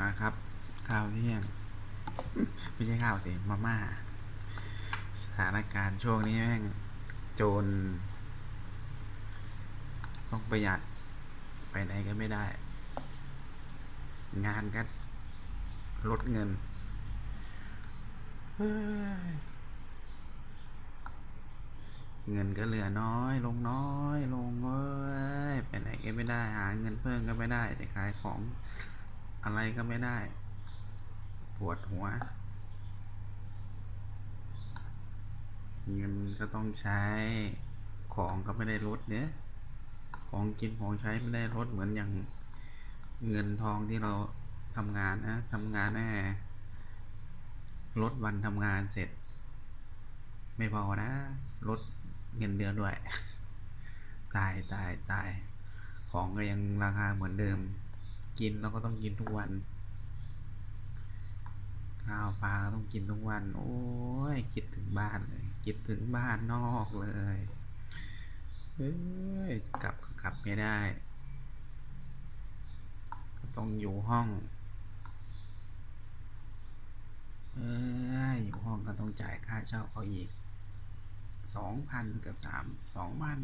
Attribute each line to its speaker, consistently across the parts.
Speaker 1: มาครับ ข้าวเที่ยง ไม่ใช่ข้าวสิมาม่า สถานการณ์ช่วงนี้แม่งโจรต้องประหยัดไปไหนก็ไม่ได้ งานก็ลดเงินเฮ้ยเงินก็เหลือน้อย ลงน้อย ลงเว้ยไปไหนก็ไม่ได้หาเงินเพิ่มก็ไม่ได้จะขายของ อะไรก็ไม่ได้ ปวดหัว เงินก็ต้องใช้ ของก็ไม่ได้ลดเนี่ย ของกินของใช้ไม่ได้ลดเหมือนอย่างเงินทองที่เราทำงานนะทำงานแน่ลดวันทำงานเสร็จ ไม่พอนะลดเงินเดือนด้วย ตายตายตาย ของก็ยังราคาเหมือนเดิม กินเราก็ต้องกินทุกวันข้าวปลาต้องกินทุกวัน โอ้ยคิดถึงบ้านเลยคิดถึงบ้านนอกเลยเอ้ยกลับก็กลับไม่ได้ก็ต้องอยู่ห้องเอ้ยอยู่ห้องก็ต้องจ่ายค่าเช่าเขาอีกสองพันเกือบสามสองพัน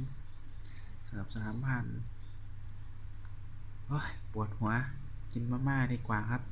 Speaker 1: เกือบสามพัน โอ้ยปวดหัว กินมาม่าดีกว่าครับ